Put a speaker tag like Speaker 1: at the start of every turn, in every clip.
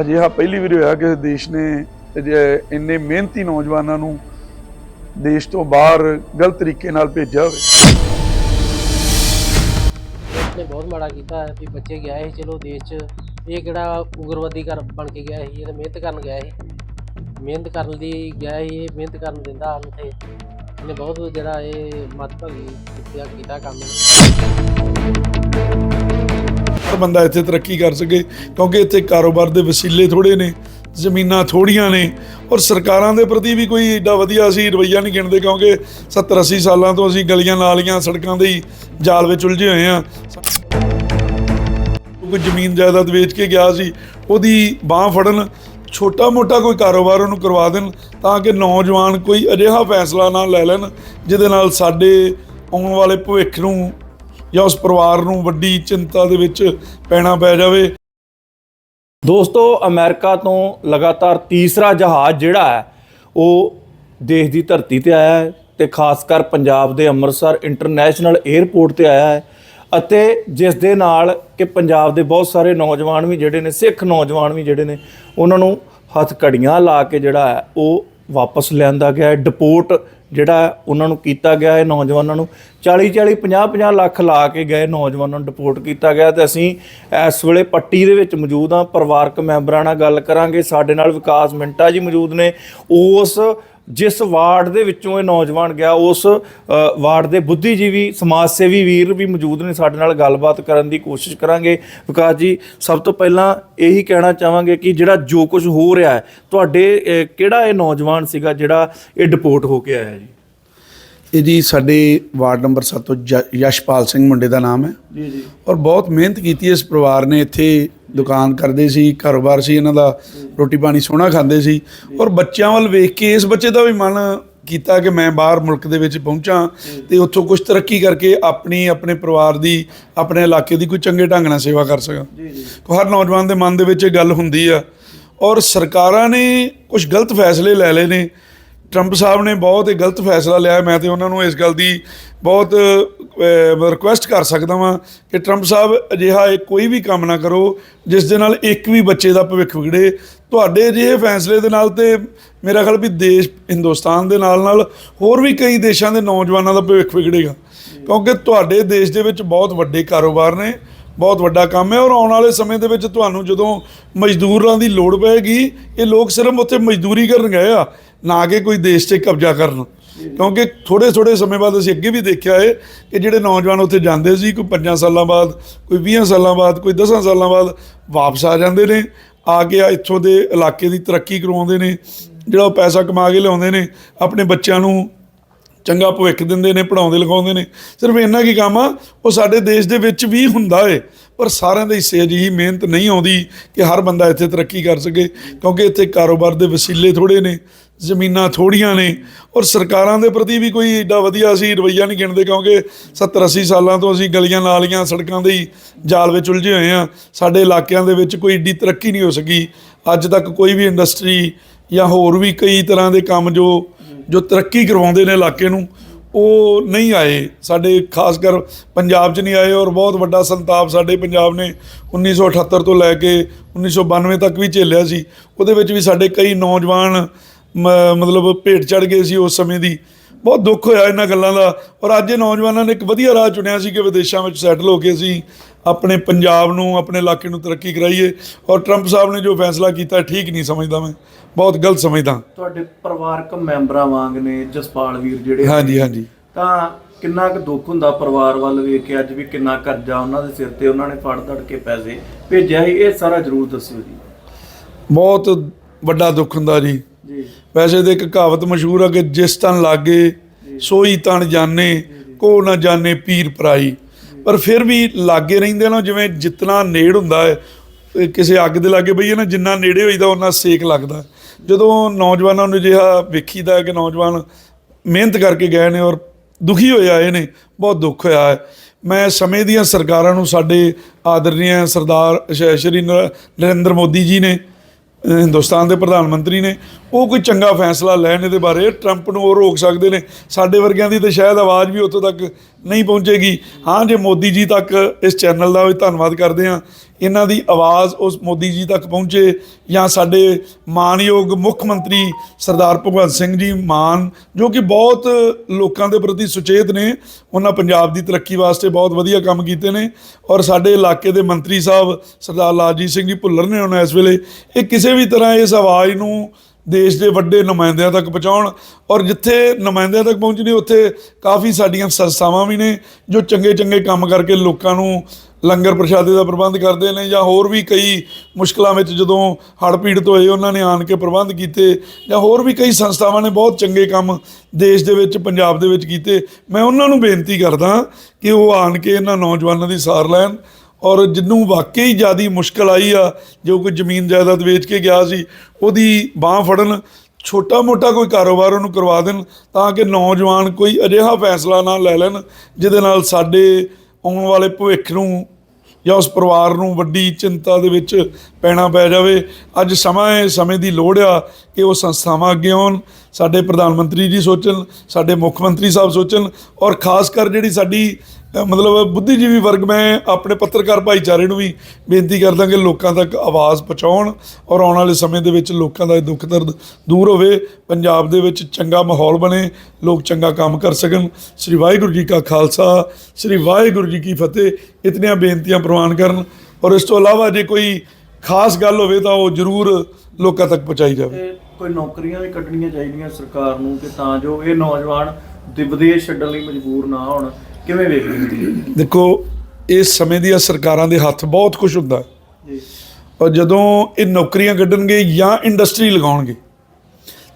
Speaker 1: ਅਜਿਹਾ ਪਹਿਲੀ ਵਾਰ ਹੋਇਆ ਕਿ ਦੇਸ਼ ਨੇ ਅਜਿਹੇ ਇੰਨੇ ਮਿਹਨਤੀ ਨੌਜਵਾਨਾਂ ਨੂੰ ਦੇਸ਼ ਤੋਂ ਬਾਹਰ ਗਲਤ ਤਰੀਕੇ ਨਾਲ ਭੇਜਿਆ ਹੋਵੇ।
Speaker 2: ਨੇ ਬਹੁਤ ਮਾੜਾ ਕੀਤਾ ਵੀ ਬੱਚੇ ਗਿਆ ਸੀ, ਚਲੋ ਦੇਸ਼ 'ਚ ਇਹ ਕਿਹੜਾ ਉਗਰਵਾਦੀ ਘਰ ਬਣ ਕੇ ਗਿਆ ਸੀ, ਇਹ ਤਾਂ ਮਿਹਨਤ ਕਰਨ ਗਿਆ ਸੀ। ਮਿਹਨਤ ਕਰਨ ਦੀ ਗਿਆ ਸੀ, ਇਹ ਮਿਹਨਤ ਕਰਨ ਦਿੰਦਾ ਹਨ ਤੇ ਇਹਨੇ ਬਹੁਤ ਜਿਹੜਾ ਇਹ ਮਤਭਾਗੀ ਕੀਤਾ ਕੀਤਾ ਕੰਮ।
Speaker 1: ਤਾਂ ਬੰਦਾ ਇੱਥੇ ਤਰੱਕੀ ਕਰ ਸਕੇ, ਕਿਉਂਕਿ ਇੱਥੇ ਕਾਰੋਬਾਰ ਦੇ ਵਸੀਲੇ ਥੋੜੇ ਨੇ, ਜ਼ਮੀਨਾਂ ਥੋੜੀਆਂ ਨੇ, ਔਰ ਸਰਕਾਰਾਂ ਦੇ ਪ੍ਰਤੀ ਵੀ ਕੋਈ ਏਡਾ ਵਧੀਆ ਅਸੀਂ ਰਵੱਈਆ ਨਹੀਂ ਗਿਣਦੇ, ਕਿਉਂਕਿ 70 80 ਸਾਲਾਂ ਤੋਂ ਅਸੀਂ ਗਲੀਆਂ ਨਾਲੀਆਂ ਸੜਕਾਂ ਦੇ ਹੀ ਜਾਲ ਵਿੱਚ ਉਲਝੇ ਹੋਏ ਆ ਕੋਈ ਜ਼ਮੀਨ ਜਾਇਦਾਦ ਵੇਚ ਕੇ ਗਿਆ ਸੀ, ਉਹਦੀ ਬਾਹ ਫੜਨ ਛੋਟਾ ਮੋਟਾ ਕੋਈ ਕਾਰੋਬਾਰ ਉਹਨੂੰ ਕਰਵਾ ਦੇਣ, ਤਾਂ ਕਿ ਨੌਜਵਾਨ ਕੋਈ ਅਜਿਹਾ ਫੈਸਲਾ ਨਾ ਲੈ ਲੈਣ, ਜਿਹਦੇ ਨਾਲ ਸਾਡੇ ਆਉਣ ਵਾਲੇ ਭਵਿੱਖ ਨੂੰ ਜਾਂ ਉਸ ਪਰਿਵਾਰ ਨੂੰ ਵੱਡੀ ਚਿੰਤਾ ਦੇ ਵਿੱਚ ਪੈਣਾ ਪੈ ਜਾਵੇ।
Speaker 3: ਦੋਸਤੋ, ਅਮਰੀਕਾ ਤੋਂ ਲਗਾਤਾਰ ਤੀਸਰਾ ਜਹਾਜ਼ ਜਿਹੜਾ ਹੈ, ਉਹ ਦੇਸ਼ ਦੀ ਧਰਤੀ ਤੇ ਆਇਆ ਹੈ ਤੇ ਖਾਸ ਕਰ ਪੰਜਾਬ ਦੇ ਅੰਮ੍ਰਿਤਸਰ ਇੰਟਰਨੈਸ਼ਨਲ 에ਅਰਪੋਰਟ ਤੇ ਆਇਆ ਹੈ ਅਤੇ ਜਿਸ ਦੇ ਨਾਲ ਕਿ ਪੰਜਾਬ ਦੇ ਬਹੁਤ ਸਾਰੇ ਨੌਜਵਾਨ ਵੀ ਜਿਹੜੇ ਨੇ, ਸਿੱਖ ਨੌਜਵਾਨ ਵੀ ਜਿਹੜੇ ਨੇ, ਉਹਨਾਂ ਨੂੰ ਹੱਥ ਕੜੀਆਂ ਲਾ ਕੇ ਜਿਹੜਾ ਹੈ, ਉਹ ਵਾਪਸ ਲਿਆਂਦਾ ਗਿਆ ਹੈ। ਡਿਪੋਰਟ ਜਿਹੜਾ ਉਹਨਾਂ ਨੂੰ ਕੀਤਾ ਗਿਆ ਹੈ ਨੌਜਵਾਨਾਂ ਨੂੰ 40 40 50 50 ਲੱਖ ਲਾ ਕੇ ਗਏ ਨੌਜਵਾਨਾਂ ਨੂੰ ਡਿਪੋਰਟ ਕੀਤਾ ਗਿਆ ਤੇ ਅਸੀਂ ਇਸ ਵੇਲੇ ਪੱਟੀ ਦੇ ਵਿੱਚ ਮੌਜੂਦ ਹਾਂ, ਪਰਿਵਾਰਕ ਮੈਂਬਰਾਂ ਨਾਲ ਗੱਲ ਕਰਾਂਗੇ, ਸਾਡੇ ਨਾਲ ਵਿਕਾਸ ਮਿੰਟਾ ਜੀ ਮੌਜੂਦ ਨੇ, ਉਸ ਜਿਸ ਵਾਰਡ ਦੇ ਵਿੱਚੋਂ ਇਹ ਨੌਜਵਾਨ ਗਿਆ ਉਸ ਵਾਰਡ ਦੇ ਬੁੱਧੀਜੀਵੀ ਸਮਾਜ ਸੇਵੀ ਵੀਰ ਵੀ ਮੌਜੂਦ ਨੇ ਸਾਡੇ ਨਾਲ ਗੱਲਬਾਤ ਕਰਨ ਦੀ ਕੋਸ਼ਿਸ਼ ਕਰਾਂਗੇ। ਵਿਕਾਸ ਜੀ ਸਭ ਤੋਂ ਪਹਿਲਾਂ ਇਹੀ ਕਹਿਣਾ ਚਾਹਾਂਗੇ ਕਿ ਜਿਹੜਾ ਜੋ ਕੁਝ ਹੋ ਰਿਹਾ ਹੈ ਤੁਹਾਡੇ ਕਿਹੜਾ ਇਹ ਨੌਜਵਾਨ ਸੀਗਾ ਜਿਹੜਾ ਇਹ ਡਿਪੋਰਟ ਹੋ ਕੇ ਆਇਆ ਜੀ?
Speaker 1: ਇਹ ਜੀ ਸਾਡੇ ਵਾਰਡ ਨੰਬਰ 7 ਤੋਂ ਯਸ਼ਪਾਲ ਸਿੰਘ ਮੁੰਡੇ ਦਾ ਨਾਮ ਹੈ।
Speaker 3: ਜੀ ਜੀ।
Speaker 1: ਔਰ ਬਹੁਤ ਮਿਹਨਤ ਕੀਤੀ ਇਸ ਪਰਿਵਾਰ ਨੇ ਇੱਥੇ ਦੁਕਾਨ ਕਰਦੇ ਸੀ ਕਾਰੋਬਾਰ ਸੀ ਇਹਨਾਂ ਦਾ ਰੋਟੀ ਪਾਣੀ ਸੋਹਣਾ ਖਾਂਦੇ ਸੀ। ਔਰ ਬੱਚਿਆਂ ਵੱਲ ਵੇਖ ਕੇ ਇਸ ਬੱਚੇ ਦਾ ਵੀ ਮਨ ਕੀਤਾ ਕਿ ਮੈਂ ਬਾਹਰ ਮੁਲਕ ਦੇ ਵਿੱਚ ਪਹੁੰਚਾਂ ਤੇ ਉੱਥੋਂ ਕੁਝ ਤਰੱਕੀ ਕਰਕੇ ਆਪਣੀ ਆਪਣੇ ਪਰਿਵਾਰ ਦੀ ਆਪਣੇ ਇਲਾਕੇ ਦੀ ਕੋਈ ਚੰਗੇ ਢੰਗ ਨਾਲ ਸੇਵਾ ਕਰ ਸਕਾਂ।
Speaker 3: ਜੀ ਜੀ।
Speaker 1: ਹਰ ਨੌਜਵਾਨ ਦੇ ਮਨ ਦੇ ਵਿੱਚ ਇਹ ਗੱਲ ਹੁੰਦੀ ਆ। ਔਰ ਸਰਕਾਰਾਂ ਨੇ ਕੁਝ ਗਲਤ ਫੈਸਲੇ ਲੈ ਲਏ ਨੇ। ਟਰੰਪ ਸਾਹਿਬ ਨੇ ਬਹੁਤ ਇਹ ਗਲਤ ਫੈਸਲਾ ਲਿਆ ਮੈਂ ਤੇ ਉਹਨਾਂ ਨੂੰ ਇਸ ਗੱਲ ਦੀ ਬਹੁਤ ਰਿਕੁਐਸਟ ਕਰ ਸਕਦਾ ਵਾਂ ਕਿ ਟਰੰਪ ਸਾਹਿਬ ਅਜਿਹਾ ਇਹ ਕੋਈ ਵੀ ਕੰਮ ਨਾ ਕਰੋ, ਜਿਸ ਦੇ ਨਾਲ ਇੱਕ ਵੀ ਬੱਚੇ ਦਾ ਭਵਿੱਖ ਵਿਗੜੇ। ਤੁਹਾਡੇ ਅਜਿਹੇ ਫੈਸਲੇ ਦੇ ਨਾਲ ਤੇ ਮੇਰਾ ਖਿਆਲ ਵੀ ਦੇਸ਼ ਹਿੰਦੁਸਤਾਨ ਦੇ ਨਾਲ ਨਾਲ ਹੋਰ ਵੀ ਕਈ ਦੇਸ਼ਾਂ ਦੇ ਨੌਜਵਾਨਾਂ ਦਾ ਭਵਿੱਖ ਵਿਗੜੇਗਾ। ਕਿਉਂਕਿ ਤੁਹਾਡੇ ਦੇਸ਼ ਦੇ ਵਿੱਚ ਬਹੁਤ ਵੱਡੇ ਕਾਰੋਬਾਰ ਨੇ, ਬਹੁਤ ਵੱਡਾ ਕੰਮ ਹੈ ਔਰ ਆਉਣ ਵਾਲੇ ਸਮੇਂ ਦੇ ਵਿੱਚ ਤੁਹਾਨੂੰ ਜਦੋਂ ਮਜ਼ਦੂਰਾਂ ਦੀ ਲੋੜ ਪਏਗੀ, ਇਹ ਲੋਕ ਸਿਰਫ ਉੱਥੇ ਮਜ਼ਦੂਰੀ ਕਰਨ ਗਏ ਆ। ਨਾ ਕਿ ਕੋਈ ਦੇਸ਼ 'ਤੇ ਕਬਜ਼ਾ ਕਰਨ। ਕਿਉਂਕਿ ਥੋੜੇ ਥੋੜੇ ਸਮੇਂ ਬਾਅਦ ਅਸੀਂ ਅੱਗੇ ਵੀ ਦੇਖਿਆ ਹੈ ਕਿ ਜਿਹੜੇ ਨੌਜਵਾਨ ਉੱਥੇ ਜਾਂਦੇ ਸੀ, ਕੋਈ 5 ਸਾਲਾਂ ਬਾਅਦ, ਕੋਈ 20 ਸਾਲਾਂ ਬਾਅਦ, ਕੋਈ 10 ਸਾਲਾਂ ਬਾਅਦ ਵਾਪਸ ਆ ਜਾਂਦੇ ਨੇ, ਆ ਕੇ ਆ ਇੱਥੋਂ ਦੇ ਇਲਾਕੇ ਦੀ ਤਰੱਕੀ ਕਰਵਾਉਂਦੇ ਨੇ, ਜਿਹੜਾ ਉਹ ਪੈਸਾ ਕਮਾ ਕੇ ਲਿਆਉਂਦੇ ਨੇ, ਆਪਣੇ ਬੱਚਿਆਂ ਨੂੰ ਚੰਗਾ ਭਵਿੱਖ ਦਿੰਦੇ ਨੇ ਪੜਾਉਂਦੇ ਲਿਖਾਉਂਦੇ ਨੇ। ਸਿਰਫ ਇੰਨਾ ਕੀ ਕੰਮ ਆ, ਉਹ ਸਾਡੇ ਦੇਸ਼ ਦੇ ਵਿੱਚ ਵੀ ਹੁੰਦਾ ਏ, ਪਰ ਸਾਰਿਆਂ ਦੇ ਹਿੱਸੇ ਅਜਿਹੀ ਮਿਹਨਤ ਨਹੀਂ ਆਉਂਦੀ ਕਿ ਹਰ ਬੰਦਾ ਇੱਥੇ ਤਰੱਕੀ ਕਰ ਸਕੇ, ਕਿਉਂਕਿ ਇੱਥੇ ਕਾਰੋਬਾਰ ਦੇ ਵਸੀਲੇ ਥੋੜੇ ਨੇ। ਜ਼ਮੀਨਾਂ ਥੋੜੀਆਂ ਨੇ ਔਰ ਸਰਕਾਰਾਂ ਦੇ ਪ੍ਰਤੀ ਵੀ ਕੋਈ ਏਡਾ ਵਧੀਆ ਅਸੀਂ ਰਵੱਈਆ ਨਹੀਂ ਗਿਣਦੇ ਕਿਉਂਕਿ 70 80 ਸਾਲਾਂ ਤੋਂ ਅਸੀਂ ਗਲੀਆਂ ਨਾਲੀਆਂ ਸੜਕਾਂ ਦੇ ਹੀ ਜਾਲ ਵਿੱਚ ਉਲਝੇ ਹੋਏ ਆ ਸਾਡੇ ਇਲਾਕਿਆਂ ਦੇ ਵਿੱਚ ਕੋਈ ਏਡੀ ਤਰੱਕੀ ਨਹੀਂ ਹੋ ਸਕੀ। ਅੱਜ ਤੱਕ ਕੋਈ ਵੀ ਇੰਡਸਟਰੀ ਜਾਂ ਹੋਰ ਵੀ ਕਈ ਤਰ੍ਹਾਂ ਦੇ ਕੰਮ ਜੋ ਜੋ ਤਰੱਕੀ ਕਰਵਾਉਂਦੇ ਨੇ ਇਲਾਕੇ ਨੂੰ, ਉਹ ਨਹੀਂ ਆਏ। ਸਾਡੇ ਖਾਸ ਕਰ ਪੰਜਾਬ 'ਚ ਨਹੀਂ ਆਏ ਔਰ ਬਹੁਤ ਵੱਡਾ ਸੰਤਾਪ ਸਾਡੇ ਪੰਜਾਬ ਨੇ 1978 ਤੋਂ ਲੈ ਕੇ 1992 ਤੱਕ ਵੀ ਝੇਲਿਆ ਸੀ। ਉਹਦੇ ਵਿੱਚ ਵੀ ਸਾਡੇ ਕਈ ਨੌਜਵਾਨ ਮਤਲਬ ਭੇਟ ਚੜ ਗਏ ਸੀ ਉਸ ਸਮੇਂ ਦੀ। ਬਹੁਤ ਦੁੱਖ ਹੋਇਆ ਇਹਨਾਂ ਗੱਲਾਂ ਦਾ। ਔਰ ਅੱਜ ਇਹ ਨੌਜਵਾਨਾਂ ਨੇ ਇੱਕ ਵਧੀਆ ਰਾਹ ਚੁਣਿਆ ਸੀ ਕਿ ਵਿਦੇਸ਼ਾਂ ਵਿੱਚ ਸੈਟਲ ਹੋ ਕੇ ਅਸੀਂ ਆਪਣੇ ਪੰਜਾਬ ਨੂੰ ਆਪਣੇ ਇਲਾਕੇ ਨੂੰ ਤਰੱਕੀ ਕਰਾਈਏ। ਔਰ ਟਰੰਪ ਸਾਹਿਬ ਨੇ ਜੋ ਫੈਸਲਾ ਕੀਤਾ ਠੀਕ ਨਹੀਂ ਸਮਝਦਾ ਮੈਂ। ਬਹੁਤ ਗਲਤ ਸਮਝਦਾ।
Speaker 3: ਤੁਹਾਡੇ ਪਰਿਵਾਰਕ ਮੈਂਬਰਾਂ ਵਾਂਗ ਨੇ ਜਸਪਾਲ ਵੀਰ ਜਿਹੜੇ
Speaker 1: ਹਾਂਜੀ ਹਾਂਜੀ।
Speaker 3: ਤਾਂ ਕਿੰਨਾ ਕੁ ਦੁੱਖ ਹੁੰਦਾ ਪਰਿਵਾਰ ਵੱਲ ਵੇਖ ਕੇ? ਅੱਜ ਵੀ ਕਿੰਨਾ ਕਰਜ਼ਾ ਉਹਨਾਂ ਦੇ ਸਿਰ ਤੇ ਉਹਨਾਂ ਨੇ ਫੜ ਦੜ ਕੇ ਪੈਸੇ ਭੇਜਿਆ ਸੀ। ਇਹ ਸਾਰਾ ਜ਼ਰੂਰ ਦੱਸਿਓ ਜੀ।
Speaker 1: ਬਹੁਤ ਵੱਡਾ ਦੁੱਖ ਹੁੰਦਾ ਜੀ।
Speaker 3: ਜੀ।
Speaker 1: ਵੈਸੇ ਤੇ ਇੱਕ ਕਹਾਵਤ ਮਸ਼ਹੂਰ ਆ ਕਿ ਜਿਸ ਤਨ ਲਾਗੇ ਸੋਈ ਤਨ ਜਾਣੇ ਕੋ ਨਾ ਜਾਣੇ ਪੀਰ ਪਰਾਈ। ਪਰ ਫਿਰ ਵੀ ਲਾਗੇ ਰਹਿੰਦੇ ਨਾ ਜਿਵੇਂ ਜਿੰਨਾ ਨੇੜ ਹੁੰਦਾ ਹੈ ਕਿਸੇ ਅੱਗ ਦੇ ਲਾਗੇ ਬਈਏ ਨਾ ਜਿੰਨਾ ਨੇੜੇ ਹੋਈਦਾ ਉਹਨਾਂ ਸੇਕ ਲੱਗਦਾ। ਜਦੋਂ ਨੌਜਵਾਨਾਂ ਨੂੰ ਜਿਹਾ ਵੇਖੀਦਾ ਕਿ ਨੌਜਵਾਨ ਮਿਹਨਤ ਕਰਕੇ ਗਏ ਨੇ ਔਰ ਦੁਖੀ ਹੋਏ ਆਏ ਨੇ ਬਹੁਤ ਦੁੱਖ ਹੋਇਆ ਹੈ। ਮੈਂ ਸਮੇਂ ਦੀਆਂ ਸਰਕਾਰਾਂ ਨੂੰ ਸਾਡੇ ਆਦਰਨੀय ਸਰਦਾਰ ਸ਼੍ਰੀ ਨਰ- ਨਰਿੰਦਰ ਮੋਦੀ ਜੀ ਨੇ ਹਿੰਦੁਸਤਾਨ ਦੇ ਪ੍ਰਧਾਨ ਮੰਤਰੀ ਨੇ, ਉਹ ਕੋਈ ਚੰਗਾ ਫੈਸਲਾ ਲੈਣ ਇਹਦੇ ਬਾਰੇ ਟਰੰਪ ਨੂੰ ਉਹ ਰੋਕ ਸਕਦੇ ਨੇ। ਸਾਡੇ ਵਰਗਿਆਂ ਦੀ ਤਾਂ ਸ਼ਾਇਦ ਆਵਾਜ਼ ਵੀ ਉੱਥੋਂ ਤੱਕ ਨਹੀਂ ਪਹੁੰਚੇਗੀ। ਹਾਂ, ਜੇ ਮੋਦੀ ਜੀ ਤੱਕ ਇਸ ਚੈਨਲ ਦਾ ਵੀ ਧੰਨਵਾਦ ਕਰਦੇ ਹਾਂ, ਇਹਨਾਂ ਦੀ ਆਵਾਜ਼ ਉਸ ਮੋਦੀ ਜੀ ਤੱਕ ਪਹੁੰਚੇ ਜਾਂ ਸਾਡੇ ਮਾਨਯੋਗ ਮੁੱਖ ਮੰਤਰੀ ਸਰਦਾਰ ਭਗਵੰਤ ਸਿੰਘ ਜੀ ਮਾਨ, ਜੋ ਕਿ ਬਹੁਤ ਲੋਕਾਂ ਦੇ ਪ੍ਰਤੀ ਸੁਚੇਤ ਨੇ, ਉਹਨਾਂ ਪੰਜਾਬ ਦੀ ਤਰੱਕੀ ਵਾਸਤੇ ਬਹੁਤ ਵਧੀਆ ਕੰਮ ਕੀਤੇ ਨੇ ਔਰ ਸਾਡੇ ਇਲਾਕੇ ਦੇ ਮੰਤਰੀ ਸਾਹਿਬ ਸਰਦਾਰ ਲਾਲਜੀਤ ਸਿੰਘ ਜੀ ਭੁੱਲਰ ਨੇ ਉਹਨਾਂ ਇਸ ਵੇਲੇ। ਇਹ ਕਿਸੇ ਵੀ ਤਰ੍ਹਾਂ ਇਸ ਆਵਾਜ਼ ਨੂੰ ਦੇਸ਼ ਦੇ ਵੱਡੇ ਨੁਮਾਇੰਦਿਆਂ ਤੱਕ ਪਹੁੰਚਾਉਣ। ਔਰ ਜਿੱਥੇ ਨੁਮਾਇੰਦਿਆਂ ਤੱਕ ਪਹੁੰਚਣੀ ਉੱਥੇ ਕਾਫੀ ਸਾਡੀਆਂ ਸੰਸਥਾਵਾਂ ਵੀ ਨੇ, ਜੋ ਚੰਗੇ ਚੰਗੇ ਕੰਮ ਕਰਕੇ ਲੋਕਾਂ ਨੂੰ ਲੰਗਰ ਪ੍ਰਸ਼ਾਦੇ ਦਾ ਪ੍ਰਬੰਧ ਕਰਦੇ ਨੇ ਜਾਂ ਹੋਰ ਵੀ ਕਈ ਮੁਸ਼ਕਲਾਂ ਵਿੱਚ ਜਦੋਂ ਹੜ੍ਹ ਪੀੜਤ ਹੋਏ ਉਹਨਾਂ ਨੇ ਆਣ ਕੇ ਪ੍ਰਬੰਧ ਕੀਤੇ ਜਾਂ ਹੋਰ ਵੀ ਕਈ ਸੰਸਥਾਵਾਂ ਨੇ ਬਹੁਤ ਚੰਗੇ ਕੰਮ ਦੇਸ਼ ਦੇ ਵਿੱਚ, ਪੰਜਾਬ ਦੇ ਵਿੱਚ ਕੀਤੇ। ਮੈਂ ਉਹਨਾਂ ਨੂੰ ਬੇਨਤੀ ਕਰਦਾ ਕਿ ਉਹ ਆਣ ਕੇ ਇਹਨਾਂ ਨੌਜਵਾਨਾਂ ਦੀ ਸਾਰ ਲੈਣ ਔਰ ਜਿਹਨੂੰ ਵਾਕਈ ਜਿਆਦੀ ਮੁਸ਼ਕਲ ਆਈ ਆ, ਜੋ ਕੋਈ ਜ਼ਮੀਨ ਜਾਇਦਾਦ ਵੇਚ ਕੇ ਗਿਆ ਸੀ, ਉਹਦੀ ਬਾਹ ਫੜਨ, ਛੋਟਾ ਮੋਟਾ ਕੋਈ ਕਾਰੋਬਾਰ ਉਹਨੂੰ ਕਰਵਾ ਦੇਣ, ਤਾਂ ਕਿ ਨੌਜਵਾਨ ਕੋਈ ਅਜਿਹਾ ਫੈਸਲਾ ਨਾ ਲੈ ਲੈਣ, ਜਿਹਦੇ ਨਾਲ ਸਾਡੇ ਆਉਣ ਵਾਲੇ ਭਵਿੱਖ ਨੂੰ ਜਾਂ ਉਸ ਪਰਿਵਾਰ ਨੂੰ ਵੱਡੀ ਚਿੰਤਾ ਦੇ ਵਿੱਚ ਪੈਣਾ ਪੈ ਜਾਵੇ। ਅੱਜ ਸਮਾਂ ਹੈ, ਸਮੇਂ ਦੀ ਲੋੜ ਆ ਕਿ ਉਹ ਸੰਸਥਾਵਾਂ ਅੱਗੇ ਆਉਣ, ਸਾਡੇ ਪ੍ਰਧਾਨ ਮੰਤਰੀ ਜੀ ਸੋਚਣ, ਸਾਡੇ ਮੁੱਖ ਮੰਤਰੀ ਸਾਹਿਬ ਸੋਚਣ, ਔਰ ਖਾਸ ਕਰ ਜਿਹੜੀ ਸਾਡੀ ਮਤਲਬ ਬੁੱਧੀਜੀਵੀ ਵਰਗ ਮੈਂ ਆਪਣੇ ਪੱਤਰਕਾਰ ਭਾਈਚਾਰੇ ਨੂੰ ਵੀ ਬੇਨਤੀ ਕਰਦਾ ਕਿ ਲੋਕਾਂ ਤੱਕ ਆਵਾਜ਼ ਪਹੁੰਚਾਉਣ ਔਰ ਆਉਣ ਵਾਲੇ ਸਮੇਂ ਦੇ ਵਿੱਚ ਲੋਕਾਂ ਦਾ ਇਹ ਦੁੱਖ ਦਰਦ ਦੂਰ ਹੋਵੇ, ਪੰਜਾਬ ਦੇ ਵਿੱਚ ਚੰਗਾ ਮਾਹੌਲ ਬਣੇ, ਲੋਕ ਚੰਗਾ ਕੰਮ ਕਰ ਸਕਣ। ਸ੍ਰੀ ਵਾਹਿਗੁਰੂ ਜੀ ਕਾ ਖਾਲਸਾ, ਸ੍ਰੀ ਵਾਹਿਗੁਰੂ ਜੀ ਕੀ ਫਤਿਹ। ਇਤਨੀਆਂ ਬੇਨਤੀਆਂ ਪ੍ਰਵਾਨ ਕਰਨ ਔਰ ਇਸ ਤੋਂ ਇਲਾਵਾ ਜੇ ਕੋਈ ਖਾਸ ਗੱਲ ਹੋਵੇ ਤਾਂ ਉਹ ਜ਼ਰੂਰ ਲੋਕਾਂ ਤੱਕ ਪਹੁੰਚਾਈ ਜਾਵੇ।
Speaker 3: ਕੋਈ ਨੌਕਰੀਆਂ ਵੀ ਕੱਢਣੀਆਂ ਚਾਹੀਦੀਆਂ ਸਰਕਾਰ ਨੂੰ ਕਿ ਤਾਂ ਜੋ ਇਹ ਨੌਜਵਾਨ ਦੇ ਵਿਦੇਸ਼ ਛੱਡਣ ਲਈ ਮਜਬੂਰ ਨਾ ਹੋਣ। ਕਿਵੇਂ ਵੇਖਦੇ ਹੋ
Speaker 1: ਦੇਖੋ ਇਸ ਸਮੇਂ ਦੀਆਂ ਸਰਕਾਰਾਂ ਦੇ ਹੱਥ ਬਹੁਤ ਕੁਝ ਹੁੰਦਾ। ਹੈ
Speaker 3: ਜੀ।
Speaker 1: ਔਰ ਜਦੋਂ ਇਹ ਨੌਕਰੀਆਂ ਕੱਢਣਗੇ ਜਾਂ ਇੰਡਸਟਰੀ ਲਗਾਉਣਗੇ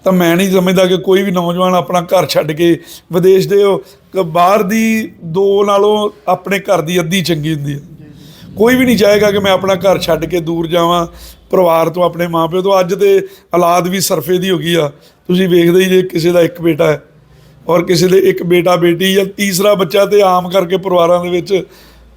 Speaker 1: ਤਾਂ ਮੈਂ ਨਹੀਂ ਸਮਝਦਾ ਕਿ ਕੋਈ ਵੀ ਨੌਜਵਾਨ ਆਪਣਾ ਘਰ ਛੱਡ ਕੇ ਵਿਦੇਸ਼ ਦੇ ਉਹ ਕ- ਬਾਹਰ ਦੀ ਦੋ ਨਾਲੋਂ ਆਪਣੇ ਘਰ ਦੀ ਅੱਧੀ ਚੰਗੀ ਹੁੰਦੀ ਹੈ। ਕੋਈ ਵੀ ਨਹੀਂ ਚਾਹੇਗਾ ਕਿ ਮੈਂ ਆਪਣਾ ਘਰ ਛੱਡ ਕੇ ਦੂਰ ਜਾਵਾਂ ਪਰਿਵਾਰ ਤੋਂ ਆਪਣੇ ਮਾਪਿਓ ਤੋਂ। ਅੱਜ ਤੇ ਔਲਾਦ ਵੀ ਸਰਫੇ ਦੀ ਹੋ ਗਈ ਆ। ਤੁਸੀਂ ਵੇਖਦੇ ਹੀ ਜੇ ਕਿਸੇ ਦਾ ਇੱਕ ਬੇਟਾ ਹੈ। ਔਰ ਕਿਸੇ ਦੇ ਇੱਕ ਬੇਟਾ ਬੇਟੀ ਜਾਂ ਤੀਸਰਾ ਬੱਚਾ ਤੇ ਆਮ ਕਰਕੇ ਪਰਿਵਾਰਾਂ ਦੇ ਵਿੱਚ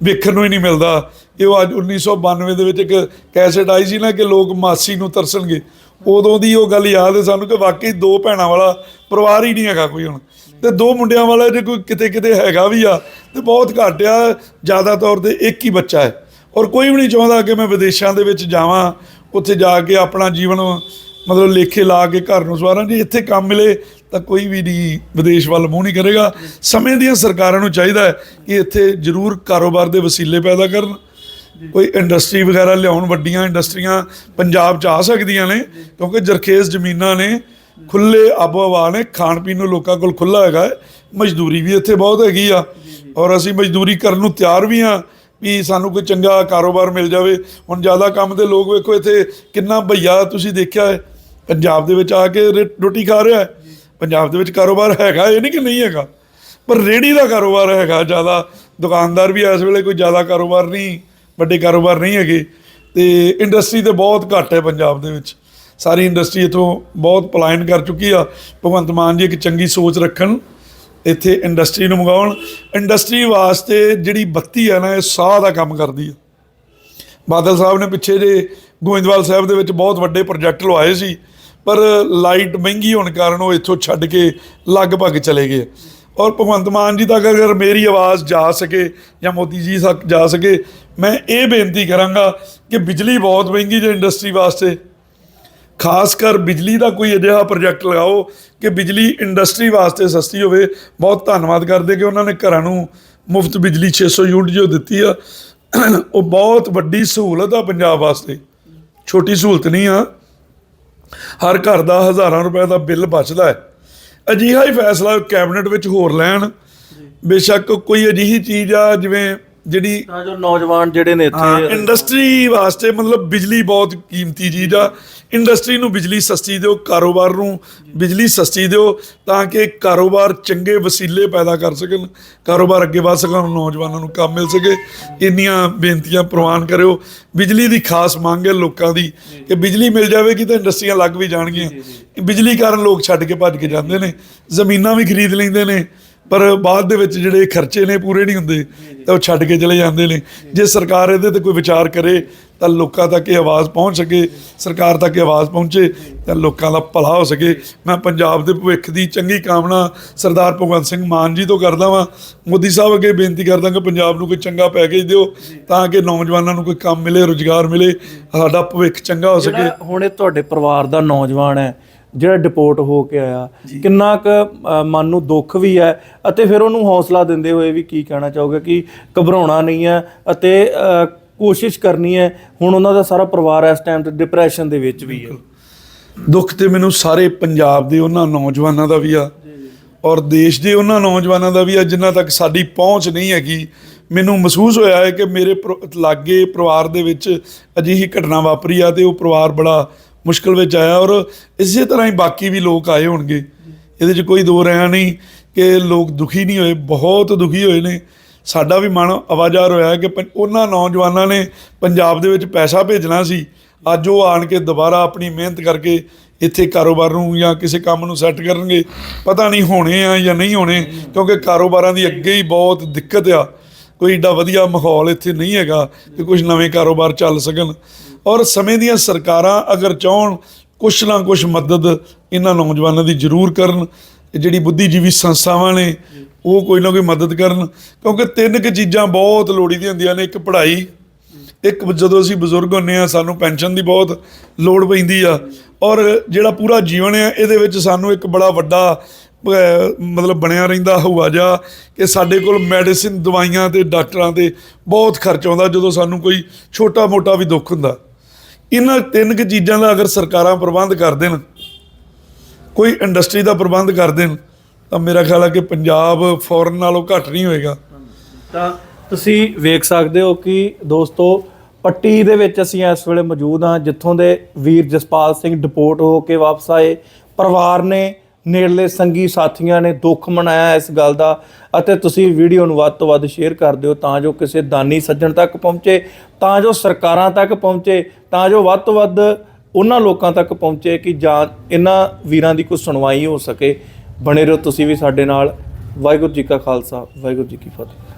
Speaker 1: ਵੇਖਣ ਨੂੰ ਹੀ ਨਹੀਂ ਮਿਲਦਾ। ਇਹ ਉਹ ਅੱਜ 1992 ਦੇ ਵਿੱਚ ਇੱਕ ਕੈਸੇਟ ਆਈ ਸੀ ਨਾ ਕਿ ਲੋਕ ਮਾਸੀ ਨੂੰ ਤਰਸਣਗੇ। ਉਦੋਂ ਦੀ ਉਹ ਗੱਲ ਯਾਦ ਹੈ ਸਾਨੂੰ ਕਿ ਵਾਕਈ ਦੋ ਭੈਣਾਂ ਵਾਲਾ ਪਰਿਵਾਰ ਹੀ ਨਹੀਂ ਹੈਗਾ ਕੋਈ ਹੁਣ। ਤੇ ਦੋ ਮੁੰਡਿਆਂ ਵਾਲਾ ਜੇ ਕੋਈ ਕਿਤੇ ਕਿਤੇ ਹੈਗਾ ਵੀ ਆ, ਤੇ ਬਹੁਤ ਘੱਟ ਆ, ਜ਼ਿਆਦਾ ਤੌਰ ਤੇ ਇੱਕ ਹੀ ਬੱਚਾ ਹੈ। ਔਰ ਕੋਈ ਵੀ ਨਹੀਂ ਚਾਹੁੰਦਾ ਕਿ ਮੈਂ ਵਿਦੇਸ਼ਾਂ ਦੇ ਵਿੱਚ ਜਾਵਾਂ, ਉੱਥੇ ਜਾ ਕੇ ਆਪਣਾ ਜੀਵਨ ਮਤਲਬ ਲੇਖੇ ਲਾ ਕੇ ਘਰ ਨੂੰ ਸਵਾਰਾਂ। ਜੇ ਇੱਥੇ ਕੰਮ ਮਿਲੇ ਤਾਂ ਕੋਈ ਵੀ ਨਹੀਂ ਵਿਦੇਸ਼ ਵੱਲ ਮੂੰਹ ਨਹੀਂ ਕਰੇਗਾ। ਸਮੇਂ ਦੀਆਂ ਸਰਕਾਰਾਂ ਨੂੰ ਚਾਹੀਦਾ ਹੈ ਕਿ ਇੱਥੇ ਜ਼ਰੂਰ ਕਾਰੋਬਾਰ ਦੇ ਵਸੀਲੇ ਪੈਦਾ ਕਰਨ। ਕੋਈ ਇੰਡਸਟਰੀ ਵਗੈਰਾ ਲਿਆਉਣ, ਵੱਡੀਆਂ ਇੰਡਸਟਰੀਆਂ ਪੰਜਾਬ 'ਚ ਆ ਸਕਦੀਆਂ ਨੇ, ਕਿਉਂਕਿ ਜਰਖੇਜ਼ ਜ਼ਮੀਨਾਂ ਨੇ ਖੁੱਲੇ ਆਬੋ ਹਵਾ ਨੇ, ਖਾਣ ਪੀਣ ਨੂੰ ਲੋਕਾਂ ਕੋਲ ਖੁੱਲਾ ਹੈਗਾ ਹੈ। ਮਜ਼ਦੂਰੀ ਵੀ ਇੱਥੇ ਬਹੁਤ ਹੈਗੀ ਆ ਔਰ ਅਸੀਂ ਮਜ਼ਦੂਰੀ ਕਰਨ ਨੂੰ ਤਿਆਰ ਵੀ ਆ ਵੀ ਸਾਨੂੰ ਕੋਈ ਚੰਗਾ ਕਾਰੋਬਾਰ ਮਿਲ ਜਾਵੇ। ਹੁਣ ਜ਼ਿਆਦਾ ਕੰਮ ਦੇ ਲੋਕ ਵੇਖੋ ਇੱਥੇ ਕਿੰਨਾ ਭਈਆ ਤੁਸੀਂ ਦੇਖਿਆ ਹੈ, ਪੰਜਾਬ ਦੇ ਵਿੱਚ ਆ ਕੇ ਰੇ- ਰੋਟੀ ਖਾ ਰਿਹਾ ਹੈ। ਪੰਜਾਬ ਦੇ ਵਿੱਚ ਕਾਰੋਬਾਰ ਹੈਗਾ, ਇਹ ਨਹੀਂ ਕਿ ਨਹੀਂ ਹੈਗਾ, ਪਰ ਰੇੜੀ ਦਾ ਕਾਰੋਬਾਰ ਹੈਗਾ, ਜ਼ਿਆਦਾ ਦੁਕਾਨਦਾਰ ਵੀ ਇਸ ਵੇਲੇ ਕੋਈ ਜ਼ਿਆਦਾ ਕਾਰੋਬਾਰ ਨਹੀਂ, ਵੱਡੇ ਕਾਰੋਬਾਰ ਨਹੀਂ ਹੈਗੇ, ਤੇ ਇੰਡਸਟਰੀ ਤੇ ਬਹੁਤ ਘੱਟ ਹੈ ਪੰਜਾਬ ਦੇ ਵਿੱਚ। ਸਾਰੀ ਇੰਡਸਟਰੀ ਇਥੋਂ ਬਹੁਤ ਪਲਾਇਨ ਕਰ ਚੁੱਕੀ ਆ। ਭਗਵੰਤ ਮਾਨ ਜੀ ਇੱਕ ਚੰਗੀ ਸੋਚ ਰੱਖਣ, ਇੱਥੇ ਇੰਡਸਟਰੀ ਨੂੰ ਮੰਗਾਉਣ। ਇੰਡਸਟਰੀ ਵਾਸਤੇ ਜਿਹੜੀ ਬੱਤੀ ਆ ਨਾ, ਇਹ ਸਾਹ ਦਾ ਕੰਮ ਕਰਦੀ ਆ। ਬਾਦਲ ਸਾਹਿਬ ਨੇ ਪਿੱਛੇ ਜੇ ਗੋਇੰਦਵਾਲ ਸਾਹਿਬ ਦੇ ਵਿੱਚ ਬਹੁਤ ਵੱਡੇ ਪ੍ਰੋਜੈਕਟ ਲਵਾਏ ਸੀ ਪਰ ਲਾਈਟ ਮਹਿੰਗੀ ਹੋਣ ਕਾਰਨ ਉਹ ਇੱਥੋਂ ਛੱਡ ਕੇ ਲਗਭਗ ਚਲੇ ਗਏ। ਔਰ ਭਗਵੰਤ ਮਾਨ ਜੀ ਤੱਕ ਅਗਰ ਮੇਰੀ ਆਵਾਜ਼ ਜਾ ਸਕੇ ਜਾਂ ਮੋਦੀ ਜੀ ਤੱਕ ਜਾ ਸਕੇ, ਮੈਂ ਇਹ ਬੇਨਤੀ ਕਰਾਂਗਾ ਕਿ ਬਿਜਲੀ ਬਹੁਤ ਮਹਿੰਗੀ ਜੇ ਇੰਡਸਟਰੀ ਵਾਸਤੇ। ਖਾਸ ਕਰ ਬਿਜਲੀ ਦਾ ਕੋਈ ਅਜਿਹਾ ਪ੍ਰੋਜੈਕਟ ਲਗਾਓ ਕਿ ਬਿਜਲੀ ਇੰਡਸਟਰੀ ਵਾਸਤੇ ਸਸਤੀ ਹੋਵੇ। ਬਹੁਤ ਧੰਨਵਾਦ ਕਰਦੇ ਕਿ ਉਹਨਾਂ ਨੇ ਘਰਾਂ ਨੂੰ ਮੁਫਤ ਬਿਜਲੀ 600 ਯੂਨਿਟ ਜੋ ਦਿੱਤੀ ਆ। ਉਹ ਬਹੁਤ ਵੱਡੀ ਸਹੂਲਤ ਆ ਪੰਜਾਬ ਵਾਸਤੇ। ਛੋਟੀ ਸਹੂਲਤ ਨਹੀਂ ਆ। ਹਰ ਘਰ ਦਾ ਹਜ਼ਾਰਾਂ ਰੁਪਏ ਦਾ ਬਿੱਲ ਬਚਦਾ ਹੈ। ਅਜਿਹਾ ਹੀ ਫੈਸਲਾ ਕੈਬਨਿਟ ਵਿੱਚ ਹੋਰ ਲੈਣ। ਬੇਸ਼ੱਕ ਕੋਈ ਅਜਿਹੀ ਚੀਜ਼ ਆ ਜਿਵੇਂ ਜਿਹੜੀ
Speaker 3: ਤਾਂ ਜੋ ਨੌਜਵਾਨ ਜਿਹੜੇ ਨੇ ਇੱਥੇ
Speaker 1: ਇੰਡਸਟਰੀ ਵਾਸਤੇ ਮਤਲਬ ਬਿਜਲੀ ਬਹੁਤ ਕੀਮਤੀ ਚੀਜ਼ ਆ। ਇੰਡਸਟਰੀ ਨੂੰ ਬਿਜਲੀ ਸਸਤੀ ਦਿਓ ਕਾਰੋਬਾਰ ਨੂੰ ਬਿਜਲੀ ਸਸਤੀ ਦਿਓ ਤਾਂ ਕਿ ਕਾਰੋਬਾਰ ਚੰਗੇ ਵਸੀਲੇ ਪੈਦਾ ਕਰ ਸਕਣ ਕਾਰੋਬਾਰ ਅੱਗੇ ਵਧ ਸਕਣ ਨੌਜਵਾਨਾਂ ਨੂੰ ਕੰਮ ਮਿਲ ਸਕੇ। ਇੰਨੀਆਂ ਬੇਨਤੀਆਂ ਪ੍ਰਵਾਨ ਕਰਿਓ। ਬਿਜਲੀ ਦੀ ਖਾਸ ਮੰਗ ਹੈ ਲੋਕਾਂ ਦੀ ਕਿ ਬਿਜਲੀ ਮਿਲ ਜਾਵੇਗੀ ਤਾਂ ਇੰਡਸਟਰੀਆਂ ਲੱਗ ਵੀ ਜਾਣਗੀਆਂ। ਬਿਜਲੀ ਕਾਰਨ ਲੋਕ ਛੱਡ ਕੇ ਭੱਜ ਕੇ ਜਾਂਦੇ ਨੇ ਜ਼ਮੀਨਾਂ ਵੀ ਖਰੀਦ ਲੈਂਦੇ ਨੇ। ਪਰ ਬਾਅਦ ਦੇ ਵਿੱਚ ਜਿਹੜੇ ਖਰਚੇ ਨੇ ਪੂਰੇ ਨਹੀਂ ਹੁੰਦੇ, ਤਾਂ ਉਹ ਛੱਡ ਕੇ ਚਲੇ ਜਾਂਦੇ ਨੇ। ਜੇ ਸਰਕਾਰ ਇਹਦੇ ਤੇ ਕੋਈ ਵਿਚਾਰ ਕਰੇ, ਤਾਂ ਲੋਕਾਂ ਤੱਕ ਇਹ ਆਵਾਜ਼ ਪਹੁੰਚ ਸਕੇ, ਸਰਕਾਰ ਤੱਕ ਇਹ ਆਵਾਜ਼ ਪਹੁੰਚੇ, ਤਾਂ ਲੋਕਾਂ ਦਾ ਭਲਾ ਹੋ ਸਕੇ। ਮੈਂ ਪੰਜਾਬ ਦੇ ਭਵਿੱਖ ਦੀ ਚੰਗੀ ਕਾਮਨਾ ਸਰਦਾਰ ਭਗਵੰਤ ਸਿੰਘ ਮਾਨ ਜੀ ਤੋਂ ਕਰਦਾ ਵਾਂ। ਮੋਦੀ ਸਾਹਿਬ ਅੱਗੇ ਬੇਨਤੀ ਕਰਦਾ ਕਿ ਪੰਜਾਬ ਨੂੰ ਕੋਈ ਚੰਗਾ ਪੈਕੇਜ ਦਿਓ, ਤਾਂ ਕਿ ਨੌਜਵਾਨਾਂ ਨੂੰ ਕੋਈ ਕੰਮ ਮਿਲੇ, ਰੁਜ਼ਗਾਰ ਮਿਲੇ, ਸਾਡਾ ਭਵਿੱਖ ਚੰਗਾ ਹੋ ਸਕੇ।
Speaker 3: ਹੁਣ ਇਹ ਤੁਹਾਡੇ ਪਰਿਵਾਰ ਦਾ ਨੌਜਵਾਨ ਹੈ ਜਿਹੜਾ ਡਿਪੋਰਟ ਹੋ ਕੇ ਆਇਆ ਕਿੰਨਾ ਕੁ ਮਨ ਨੂੰ ਦੁੱਖ ਵੀ ਹੈ ਅਤੇ ਫਿਰ ਉਹਨੂੰ ਹੌਸਲਾ ਦਿੰਦੇ ਹੋਏ ਵੀ ਕੀ ਕਹਿਣਾ ਚਾਹੋਗੇ ਕਿ ਘਬਰਾਉਣਾ ਨਹੀਂ ਹੈ ਅਤੇ ਕੋਸ਼ਿਸ਼ ਕਰਨੀ ਹੈ ਹੁਣ ਉਹਨਾਂ ਦਾ ਸਾਰਾ ਪਰਿਵਾਰ ਇਸ ਟਾਈਮ ਤੇ ਡਿਪਰੈਸ਼ਨ ਦੇ ਵਿੱਚ ਵੀ ਹੈ।
Speaker 1: ਦੁੱਖ ਤੇ ਮੈਨੂੰ ਸਾਰੇ ਪੰਜਾਬ ਦੇ ਉਹਨਾਂ ਨੌਜਵਾਨਾਂ ਦਾ ਵੀ ਆ ਔਰ ਦੇਸ਼ ਦੇ ਉਹਨਾਂ ਨੌਜਵਾਨਾਂ ਦਾ ਵੀ ਆ ਜਿਨ੍ਹਾਂ ਤੱਕ ਸਾਡੀ ਪਹੁੰਚ ਨਹੀਂ ਹੈਗੀ। ਮੈਨੂੰ ਮਹਿਸੂਸ ਹੋਇਆ ਹੈ ਕਿ ਮੇਰੇ ਲਾਗੇ ਪਰਿਵਾਰ ਦੇ ਵਿੱਚ ਅਜਿਹੀ ਘਟਨਾ ਵਾਪਰੀ ਆ ਤੇ ਉਹ ਪਰਿਵਾਰ ਬੜਾ ਮੁਸ਼ਕਲ ਵਿੱਚ ਆਇਆ ਔਰ ਇਸੇ ਤਰ੍ਹਾਂ ਹੀ ਬਾਕੀ ਵੀ ਲੋਕ ਆਏ ਹੋਣਗੇ। ਇਹਦੇ 'ਚ ਕੋਈ ਦੋ ਰਹਿਆ ਨਹੀਂ ਕਿ ਲੋਕ ਦੁਖੀ ਨਹੀਂ ਹੋਏ, ਬਹੁਤ ਦੁਖੀ ਹੋਏ ਨੇ। ਸਾਡਾ ਵੀ ਮਨ ਆਵਾਜ਼ਾਰ ਹੋਇਆ ਕਿ ਪੰ- ਉਹਨਾਂ ਨੌਜਵਾਨਾਂ ਨੇ ਪੰਜਾਬ ਦੇ ਵਿੱਚ ਪੈਸਾ ਭੇਜਣਾ ਸੀ। ਅੱਜ ਉਹ ਆਣ ਕੇ ਦੁਬਾਰਾ ਆਪਣੀ ਮਿਹਨਤ ਕਰਕੇ ਇੱਥੇ ਕਾਰੋਬਾਰ ਨੂੰ ਜਾਂ ਕਿਸੇ ਕੰਮ ਨੂੰ ਸੈੱਟ ਕਰਨਗੇ। ਪਤਾ ਨਹੀਂ ਹੋਣੇ ਆ ਜਾਂ ਨਹੀਂ ਹੋਣੇ, ਕਿਉਂਕਿ ਕਾਰੋਬਾਰਾਂ ਦੀ ਅੱਗੇ ਹੀ ਬਹੁਤ ਦਿੱਕਤ ਆ। ਕੋਈ ਏਡਾ ਵਧੀਆ ਮਾਹੌਲ ਇੱਥੇ ਨਹੀਂ ਹੈਗਾ ਕਿ ਕੁਝ ਨਵੇਂ ਕਾਰੋਬਾਰ ਚੱਲ ਸਕਣ। ਔਰ ਸਮੇਂ ਦੀਆਂ ਸਰਕਾਰਾਂ ਅਗਰ ਚਾਹਣ, ਕੁਛ ਨਾ ਕੁਛ ਮਦਦ ਇਹਨਾਂ ਨੌਜਵਾਨਾਂ ਦੀ ਜ਼ਰੂਰ ਕਰਨ। ਜਿਹੜੀ ਬੁੱਧੀਜੀਵੀ ਸੰਸਥਾਵਾਂ ਨੇ, ਉਹ ਕੋਈ ਨਾ ਕੋਈ ਮਦਦ ਕਰਨ। ਕਿਉਂਕਿ ਤਿੰਨ ਕੁ ਚੀਜ਼ਾਂ ਬਹੁਤ ਲੋੜੀਦੀਆਂ ਹੁੰਦੀਆਂ ਨੇ, ਇੱਕ ਪੜ੍ਹਾਈ, ਇੱਕ ਜਦੋਂ ਅਸੀਂ ਬਜ਼ੁਰਗ ਹੁੰਨੇ ਆ, ਸਾਨੂੰ ਪੈਨਸ਼ਨ ਦੀ ਬਹੁਤ ਲੋੜ ਪੈਂਦੀ ਆ। ਔਰ ਜਿਹੜਾ ਪੂਰਾ ਜੀਵਨ ਆ, ਇਹਦੇ ਵਿੱਚ ਸਾਨੂੰ ਇੱਕ ਬੜਾ ਵੱਡਾ ਮਤਲਬ ਬਣਿਆ ਰਹਿੰਦਾ ਹੋਊਗਾ ਜਾਂ ਕਿ ਸਾਡੇ ਕੋਲ ਮੈਡੀਸਿਨ, ਦਵਾਈਆਂ ਤੇ, ਡਾਕਟਰਾਂ ਤੇ ਬਹੁਤ ਖਰਚ ਆਉਂਦਾ, ਜਦੋਂ ਸਾਨੂੰ ਕੋਈ ਛੋਟਾ ਮੋਟਾ ਵੀ ਦੁੱਖ ਹੁੰਦਾ। ਇਹਨਾਂ ਤਿੰਨ ਕੁ ਚੀਜ਼ਾਂ ਦਾ ਅਗਰ ਸਰਕਾਰਾਂ ਪ੍ਰਬੰਧ ਕਰ ਦੇਣ, ਕੋਈ ਇੰਡਸਟਰੀ ਦਾ ਪ੍ਰਬੰਧ ਕਰ ਦੇਣ, ਤਾਂ ਮੇਰਾ ਖਿਆਲ ਹੈ ਕਿ ਪੰਜਾਬ ਫੋਰਨ ਨਾਲੋਂ ਘੱਟ ਨਹੀਂ ਹੋਏਗਾ।
Speaker 3: ਤਾਂ ਤੁਸੀਂ ਵੇਖ ਸਕਦੇ ਹੋ ਕਿ ਦੋਸਤੋ, ਪੱਟੀ ਦੇ ਵਿੱਚ ਅਸੀਂ ਇਸ ਵੇਲੇ ਮੌਜੂਦ ਹਾਂ, ਜਿੱਥੋਂ ਦੇ ਵੀਰ ਜਸਪਾਲ ਸਿੰਘ ਡਿਪੋਰਟ ਹੋ ਕੇ ਵਾਪਸ ਆਏ। ਪਰਿਵਾਰ ਨੇ ਨੇੜਲੇ ਸੰਗੀ ਸਾਥੀਆਂ ਨੇ ਦੁੱਖ ਮਨਾਇਆ ਇਸ ਗੱਲ ਦਾ ਅਤੇ ਤੁਸੀਂ ਵੀਡੀਓ ਨੂੰ ਵੱਧ ਤੋਂ ਵੱਧ ਸ਼ੇਅਰ ਕਰ ਦਿਓ ਤਾਂ ਜੋ ਕਿਸੇ ਦਾਨੀ ਸੱਜਣ ਤੱਕ ਪਹੁੰਚੇ, ਤਾਂ ਜੋ ਸਰਕਾਰਾਂ ਤੱਕ ਪਹੁੰਚੇ, ਤਾਂ ਜੋ ਵੱਧ ਤੋਂ ਵੱਧ ਉਹਨਾਂ ਲੋਕਾਂ ਤੱਕ ਪਹੁੰਚੇ ਕਿ ਜਾਂ ਇਹਨਾਂ ਵੀਰਾਂ ਦੀ ਕੋਈ ਸੁਣਵਾਈ ਹੋ ਸਕੇ। ਬਣੇ ਰਹੋ ਤੁਸੀਂ ਵੀ ਸਾਡੇ ਨਾਲ। ਵਾਹਿਗੁਰੂ ਜੀ ਕਾ ਖਾਲਸਾ, ਵਾਹਿਗੁਰੂ ਜੀ ਕੀ ਫਤਿਹ।